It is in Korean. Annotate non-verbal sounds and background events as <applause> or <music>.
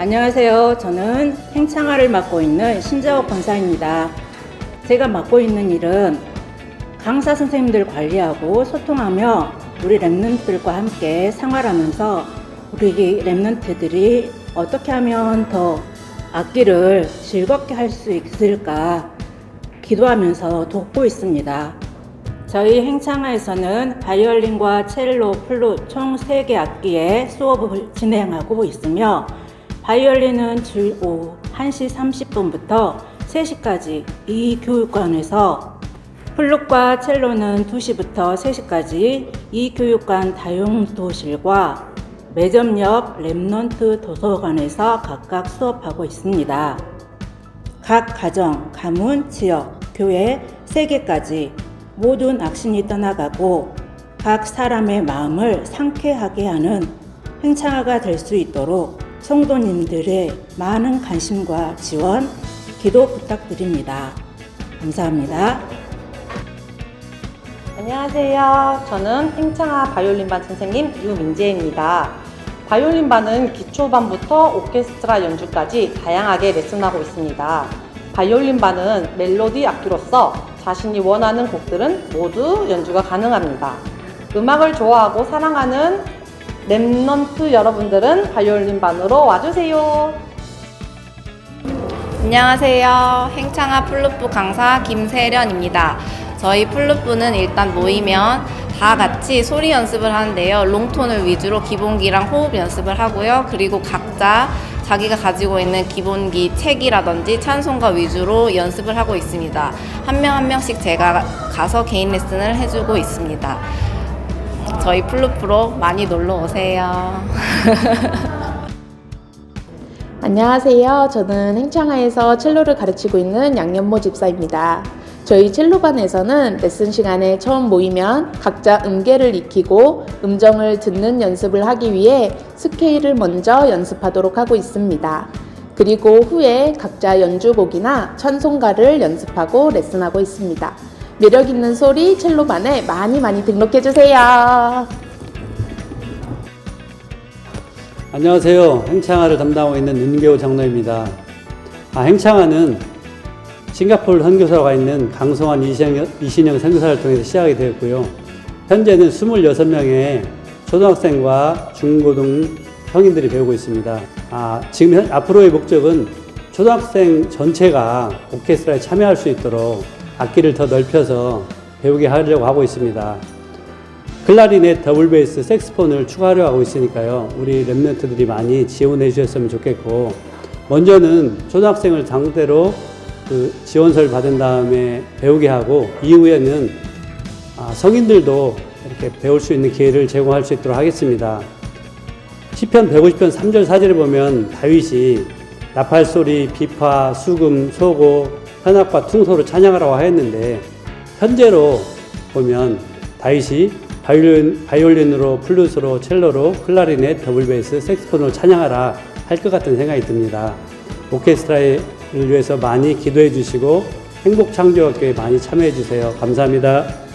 안녕하세요. 저는 행창아를 맡고 있는 신재옥 권사입니다. 제가 맡고 있는 일은 강사 선생님들 관리하고 소통하며 우리 랩런트들과 함께 생활하면서 우리 랩런트들이 어떻게 하면 더 악기를 즐겁게 할 수 있을까 기도하면서 돕고 있습니다. 저희 행창아에서는 바이올린과 첼로, 플룻 총 3개 악기의 수업을 진행하고 있으며 바이올린은 주 오후 1시 30분부터 3시까지 이 교육관에서 플룻과 첼로는 2시부터 3시까지 이 교육관 다용도실과 매점 옆 랩넌트 도서관에서 각각 수업하고 있습니다. 각 가정, 가문, 지역, 교회 3개까지 모든 악신이 떠나가고 각 사람의 마음을 상쾌하게 하는 행창화가 될 수 있도록 성도님들의 많은 관심과 지원, 기도 부탁드립니다. 감사합니다. 안녕하세요. 저는 행창아 바이올린반 선생님 유민재입니다. 바이올린반은 기초반부터 오케스트라 연주까지 다양하게 레슨하고 있습니다. 바이올린반은 멜로디 악기로서 자신이 원하는 곡들은 모두 연주가 가능합니다. 음악을 좋아하고 사랑하는 랩넌트 여러분들은 바이올린 반으로 와주세요. 안녕하세요. 행창아 플루프 강사 김세련입니다. 저희 플루프는 일단 모이면 다 같이 소리 연습을 하는데요. 롱톤을 위주로 기본기랑 호흡 연습을 하고요. 그리고 각자 자기가 가지고 있는 기본기 책이라든지 찬송가 위주로 연습을 하고 있습니다. 한 명 한 명씩 제가 가서 개인 레슨을 해주고 있습니다. 저희 플루프로 많이 놀러 오세요. <laughs> 안녕하세요. 저는 행창하에서 첼로를 가르치고 있는 양념모 집사입니다. 저희 첼로반에서는 레슨 시간에 처음 모이면 각자 음계를 익히고 음정을 듣는 연습을 하기 위해 스케일을 먼저 연습하도록 하고 있습니다. 그리고 후에 각자 연주곡이나 찬송가를 연습하고 레슨하고 있습니다. 매력 있는 소리 첼로반에 많이 많이 등록해 주세요. 안녕하세요. 행창아를 담당하고 있는 윤계호 장로입니다. 아, 행창아는 싱가포르 선교사가 있는 강성환 이신영, 이신영 선교사를 통해서 시작이 되었고요. 현재는 26명의 초등학생과 중고등 성인들이 배우고 있습니다. 아, 지금 현- 앞으로의 목적은 초등학생 전체가 오케스트라에 참여할 수 있도록 악기를 더 넓혀서 배우게 하려고 하고 있습니다. 클라리넷, 더블 베이스, 색스폰을 추가하려 하고 있으니까요. 우리 랩런트들이 많이 지원해 주셨으면 좋겠고, 먼저는 초등학생을 상대로 그 지원서를 받은 다음에 배우게 하고, 이후에는 아, 성인들도 이렇게 배울 수 있는 기회를 제공할 수 있도록 하겠습니다. 시편 150편 3절 4절에 보면 다윗이 나팔 소리, 비파, 수금, 소고, 현악과 퉁소로 찬양하라고 하였는데 현재로 보면 다윗이 바이올린, 바이올린으로 플룻으로 첼로로 클라리넷, 더블 베이스, 색스폰으로 찬양하라 할 것 같은 생각이 듭니다. 오케스트라를 위해서 많이 기도해 주시고 행복 창조학교에 많이 참여해 주세요. 감사합니다.